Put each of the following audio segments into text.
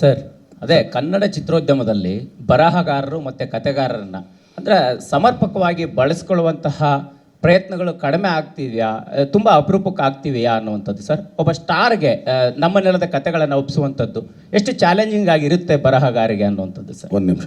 Sir, ಅದೇ ಕನ್ನಡ ಚಿತ್ರೋದ್ಯಮದಲ್ಲಿ ಬರಹಗಾರರು ಮತ್ತು ಕಥೆಗಾರರನ್ನ, ಅಂದರೆ ಸಮರ್ಪಕವಾಗಿ ಬಳಸ್ಕೊಳ್ಳುವಂತಹ ಪ್ರಯತ್ನಗಳು ಕಡಿಮೆ ಆಗ್ತಿದೆಯಾ ತುಂಬ ಅಪರೂಪಕ್ಕೆ ಆಗ್ತಿವೆಯಾ ಅನ್ನುವಂಥದ್ದು ಸರ್? ಒಬ್ಬ ಸ್ಟಾರ್ಗೆ ನಮ್ಮ ನೆಲದ ಕಥೆಗಳನ್ನು ಒಪ್ಪಿಸುವಂಥದ್ದು ಎಷ್ಟು ಚಾಲೆಂಜಿಂಗ್ ಆಗಿರುತ್ತೆ ಬರಹಗಾರಿಗೆ ಅನ್ನುವಂಥದ್ದು ಸರ್? ಒಂದು ನಿಮಿಷ.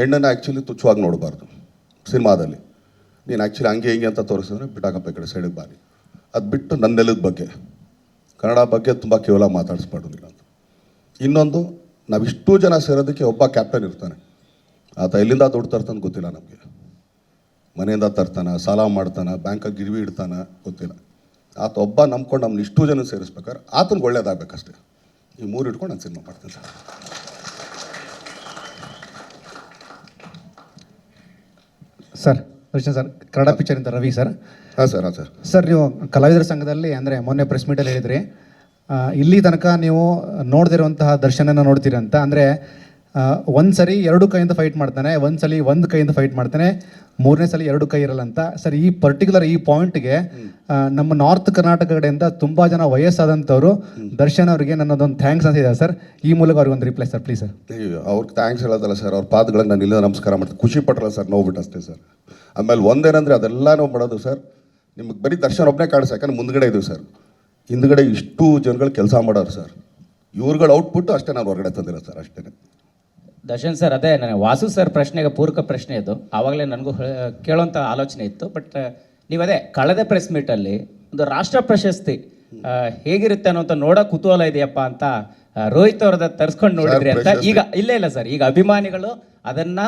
ಹೆಣ್ಣನ್ನು ಆ್ಯಕ್ಚುಲಿ ತುಚ್ಛವಾಗಿ ನೋಡಬಾರ್ದು ಸಿನಿಮಾದಲ್ಲಿ. ನೀನು ಆ್ಯಕ್ಚುಲಿ ಹಂಗೆ ಹಿಂಗೆ ಅಂತ ತೋರಿಸಿದ್ರೆ ಬಿಟ್ಟಾಕಪ್ಪ ಈ ಕಡೆ ಸೈಡಿಗೆ ಬಾರಿ. ಅದು ಬಿಟ್ಟು ನನ್ನ ನೆಲದ ಬಗ್ಗೆ. ಕನ್ನಡ ಬಗ್ಗೆ ತುಂಬ ಕೇವಲ ಮಾತಾಡಿಸ್ಬಾರ್ದು ಅಂತ. ಇನ್ನೊಂದು, ನಾವಿಷ್ಟು ಜನ ಸೇರೋದಕ್ಕೆ ಒಬ್ಬ ಕ್ಯಾಪ್ಟನ್ ಇರ್ತಾನೆ. ಆತ ಎಲ್ಲಿಂದ ದುಡ್ಡು ತರ್ತಾನೆ ಗೊತ್ತಿಲ್ಲ ನಮಗೆ. ಮನೆಯಿಂದ ತರ್ತಾನ, ಸಾಲ ಮಾಡ್ತಾನೆ ಬ್ಯಾಂಕಾಗಿ ಗಿರ್ವಿ ಇಡ್ತಾನ ಗೊತ್ತಿಲ್ಲ. ಆತ ಒಬ್ಬ ನಂಬ್ಕೊಂಡು ನಮ್ಮನ್ನ ಇಷ್ಟು ಜನ ಸೇರಿಸ್ಬೇಕಾದ್ರೆ ಆತನಿಗೆ ಒಳ್ಳೇದಾಗಬೇಕಷ್ಟೇ. ಈ ಮೂರು ಇಟ್ಕೊಂಡು ನಾನು ಸಿನಿಮಾ ಮಾಡ್ತೀನಿ sir. Sir Krishna sir Kannada ಪಿಕ್ಚರಿಂದ Ravi sir. ಹಾಂ ಸರ್ ಹಾಂ ಸರ್. ಸರ್ ನೀವು ಕಲಾವಿದರ ಸಂಘದಲ್ಲಿ ಅಂದರೆ ಮೊನ್ನೆ ಪ್ರೆಸ್ ಮೀಟಲ್ಲಿ ಹೇಳಿದ್ರಿ. ಆ, ಇಲ್ಲಿ ತನಕ ನೀವು ನೋಡ್ದಿರುವಂತಹ ದರ್ಶನನ ನೋಡ್ತೀರಂತ ಅಂತ. ಅಂದರೆ ಒಂದು ಸರಿ ಎರಡು ಕೈಯಿಂದ ಫೈಟ್ ಮಾಡ್ತಾನೆ ಒಂದು ಸಲ ಒಂದು ಕೈಯಿಂದ ಫೈಟ್ ಮಾಡ್ತಾನೆ ಮೂರನೇ ಸಲ ಎರಡು ಕೈ ಇರಲ್ಲ ಅಂತ. ಸರ್ ಈ ಪರ್ಟಿಕ್ಯುಲರ್ ಈ ಪಾಯಿಂಟ್ಗೆ ನಮ್ಮ ನಾರ್ತ್ ಕರ್ನಾಟಕ ಕಡೆಯಿಂದ ತುಂಬ ಜನ ವಯಸ್ಸಾದಂಥವರು ದರ್ಶನ್ ಅವರಿಗೆ ನನ್ನದೊಂದು ಥ್ಯಾಂಕ್ಸ್ ಅಂತ ಇದೆ. ಸರ್ ಈ ಮೂಲಕ ಅವ್ರಿಗೆ ಒಂದು ರಿಪ್ಲೈ ಸರ್ ಪ್ಲೀಸ್ ಸರ್. ಅವ್ರಿಗೆ ಥ್ಯಾಂಕ್ಸ್ ಹೇಳೋದಲ್ಲ ಸರ್. ಅವ್ರ ಪಾದಗಳಿಗೆ ನಾನು ಇಲ್ಲ ನಮಸ್ಕಾರ ಮಾಡ್ತೀನಿ. ಖುಷಿ ಸರ್ ನೋವು ಅಷ್ಟೇ ಸರ್. ಆಮೇಲೆ ಒಂದೇನಂದರೆ ಅದೆಲ್ಲ ನಾವು ಮಾಡೋದು ಸರ್ ನಿಮಗೆ ಬರೀ ದರ್ಶನ್ ಒಬ್ಬನೇ ಕಾಣಿಸ್ ಯಾಕಂದ್ರೆ ಮುಂದ್ಗಡೆ ಇದ್ದೀವಿ ಸರ್. ಹಿಂದ್ಗಡೆ ಇಷ್ಟು ಜನಗಳು ಕೆಲಸ ಮಾಡೋರು ಸರ್. ಇವ್ರುಗಳು ಔಟ್ಪುಟ್ಟು ಅಷ್ಟೇ ನಾನು ಹೊರಗಡೆ ತಂದಿಲ್ಲ ಸರ್ ಅಷ್ಟೇ ದರ್ಶನ್ ಸರ್ ಅದೇ ನನಗೆ ವಾಸು ಸರ್ ಪ್ರಶ್ನೆಗೆ ಪೂರಕ ಪ್ರಶ್ನೆ ಇದು. ಆವಾಗಲೇ ನನಗೂ ಕೇಳೋಂಥ ಆಲೋಚನೆ ಇತ್ತು ಬಟ್ ನೀವು ಅದೇ ಕಳೆದ ಪ್ರೆಸ್ ಮೀಟಲ್ಲಿ ಒಂದು ರಾಷ್ಟ್ರ ಪ್ರಶಸ್ತಿ ಹೇಗಿರುತ್ತೆ ಅನ್ನೋಂಥ ನೋಡೋ ಕುತೂಹಲ ಇದೆಯಪ್ಪ ಅಂತ ರೋಹಿತ್ ಅವ್ರದ ತರಿಸ್ಕೊಂಡು ನೋಡಿದ್ರಿ ಅಂತ. ಈಗ ಇಲ್ಲ ಇಲ್ಲ ಸರ್ ಈಗ ಅಭಿಮಾನಿಗಳು ಅದನ್ನ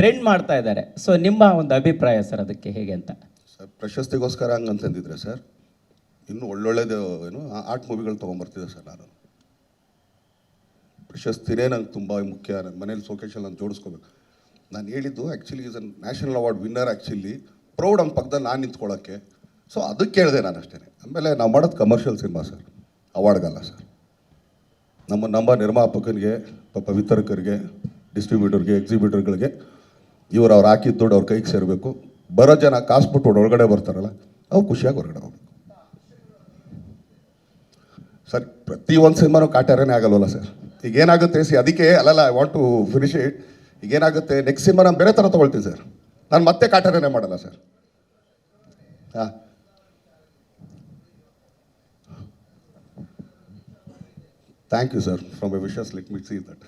ಟ್ರೆಂಡ್ ಮಾಡ್ತಾ ಇದ್ದಾರೆ. ಸೊ ನಿಮ್ಮ ಒಂದು ಅಭಿಪ್ರಾಯ ಸರ್ ಅದಕ್ಕೆ ಹೇಗೆ ಅಂತ? ಸರ್ ಪ್ರಶಸ್ತಿಗೋಸ್ಕರ ಹಂಗಂತಂದಿದ್ರೆ ಸರ್ ಇನ್ನೂ ಒಳ್ಳೊಳ್ಳೇದು ಏನು ಆರ್ಟ್ ಮೂವಿಗಳು ತೊಗೊಂಬರ್ತಿದ್ದೆ ಸರ್ ನಾನು. ಪ್ರಶಸ್ತಿನೇ ನಂಗೆ ತುಂಬ ಮುಖ್ಯ. ನನ್ನ ಮನೇಲಿ ಸೋಕೇಶಲ್ಲಿ ನಾನು ಜೋಡಿಸ್ಕೋಬೇಕು. ನಾನು ಹೇಳಿದ್ದು actually is an national award winner actually proud ನಮ್ಮ ಪಕ್ಕದಲ್ಲಿ ನಾನು ನಿಂತ್ಕೊಳ್ಳೋಕ್ಕೆ ಸೊ ಅದಕ್ಕೆ ಕೇಳಿದೆ ನಾನು ಅಷ್ಟೇ ಆಮೇಲೆ ನಾವು ಮಾಡೋದು ಕಮರ್ಷಿಯಲ್ ಸಿನಿಮಾ ಸರ್ ಅವಾರ್ಡ್ಗಲ್ಲ ಸರ್ ನಮ್ಮ ನಮ್ಮ ನಿರ್ಮಾಪಕನಿಗೆ ಪಾಪ ವಿತರಕರಿಗೆ ಡಿಸ್ಟ್ರಿಬ್ಯೂಟರ್ಗೆ ಎಕ್ಸಿಬ್ಯೂಟರ್ಗಳಿಗೆ ಇವರು ಅವ್ರು ಹಾಕಿದ ದುಡ್ಡು ಅವ್ರ ಕೈಗೆ ಸೇರಬೇಕು. ಬರೋ ಜನ ಕಾಸು ಬಿಟ್ಟು ಒಳಗಡೆ ಬರ್ತಾರಲ್ಲ, ಅವ್ರು ಖುಷಿಯಾಗಿ ಹೊರಗಡೆ ಹೋಗ್ಬೇಕು. ಸರ್ ಪ್ರತಿ ಒಂದು ಸಿನಿಮಾನು ಕಾಟ್ಯಾರನೇ ಆಗಲ್ವಲ್ಲ ಸರ್ ಈಗ ಏನಾಗುತ್ತೆ ಸಿ ಅದಕ್ಕೆ, ಅಲ್ಲಲ್ಲ I want to finish it ಈಗ ಏನಾಗುತ್ತೆ ನೆಕ್ಸ್ಟ್ ಸಿನಿಮಾ ನಾನು ಬೇರೆ ಥರ ತೊಗೊಳ್ತೀನಿ ಸರ್ ನಾನು ಮತ್ತೆ ಕಾಟರೇನೆ ಮಾಡಲ್ಲ ಸರ್ ಹಾಂ. Thank you sir from a wishes let me see that